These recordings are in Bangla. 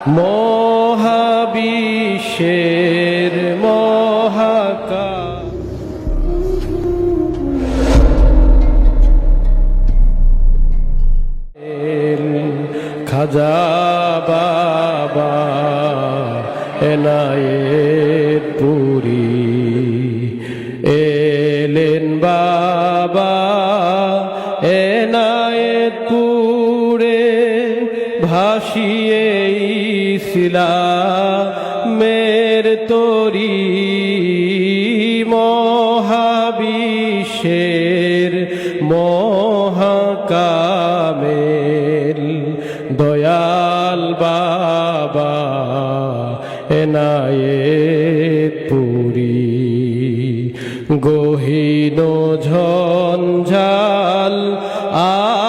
মহাবিশ্বের মহাকা খাজা বাবা এনায়েত। ভাসিয়ে ইসলামের তরি মহাবিশ্বের মহাকামেল দয়াল বাবা এনায়েত পুরী গহীন ঝঞ্ঝাল আধারাতে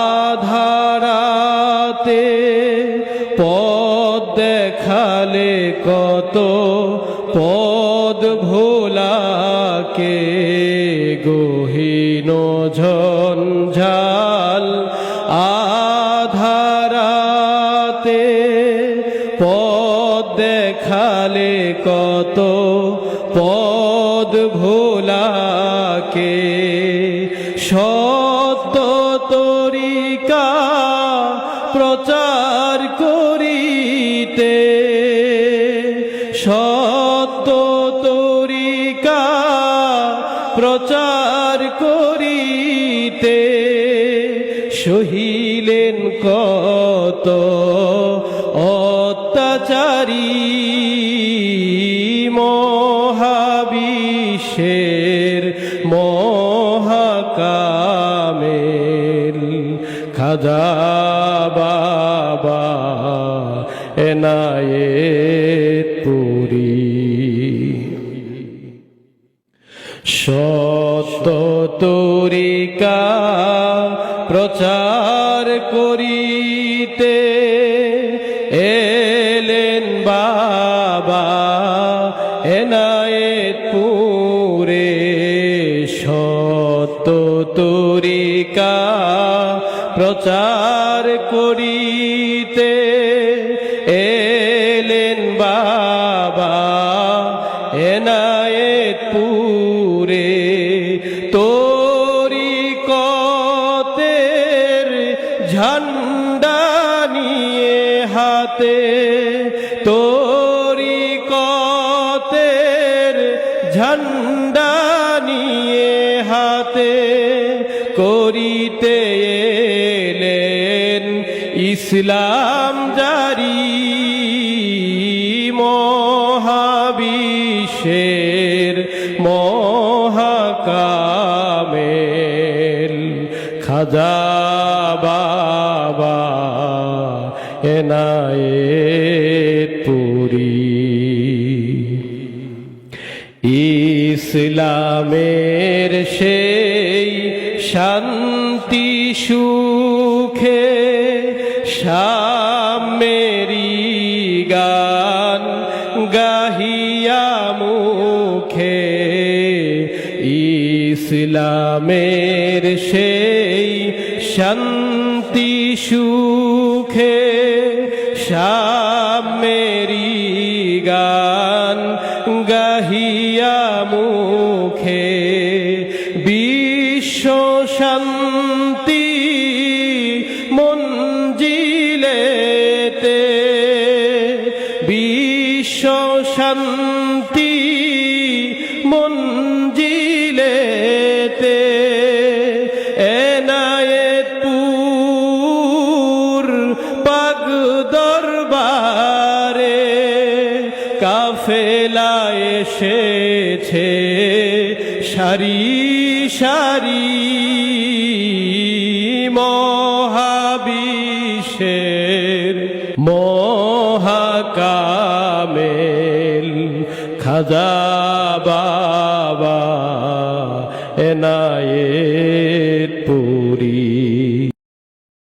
কত পদ ভোলাকে গহীন ঝঞ্ঝাল আধারাতে পদ দেখালে কত পদ ভোলাকে সত্য তরিকা প্রচার করিতে প্রচার করিতে সহিলেন কত অত্যাচারী মহাবিশ্বের মহাকামেল খাজা বাবা এনায়েত পুরী সত্য তরিকা প্রচার করিতে এলেন বাবা এনায়েত পুরে সত্য তরিকা প্রচার ঝান্ডা নিয়ে হাতে তরিকতের ঝান্ডা নিয়ে হাতে করিতে এলেন ইসলাম জারি মহাবিশ্বের মহাকামেল খাজা বাবা এনায়েত পুরী। ইসলামের সেই শান্তি সুখে সামেরি গান গাহিয়া মুখে। ইসলামের সেই শান্তি সুখে সামেরি গান গাহিয়া মুখে বিশ্ব শান্তি মঞ্জিলেতে বিশ্ব শান্তি কাফেলা এসেছে সারি সারি মহাবিশ্বের মহাকামেল। খাজা বাবা এনায়ে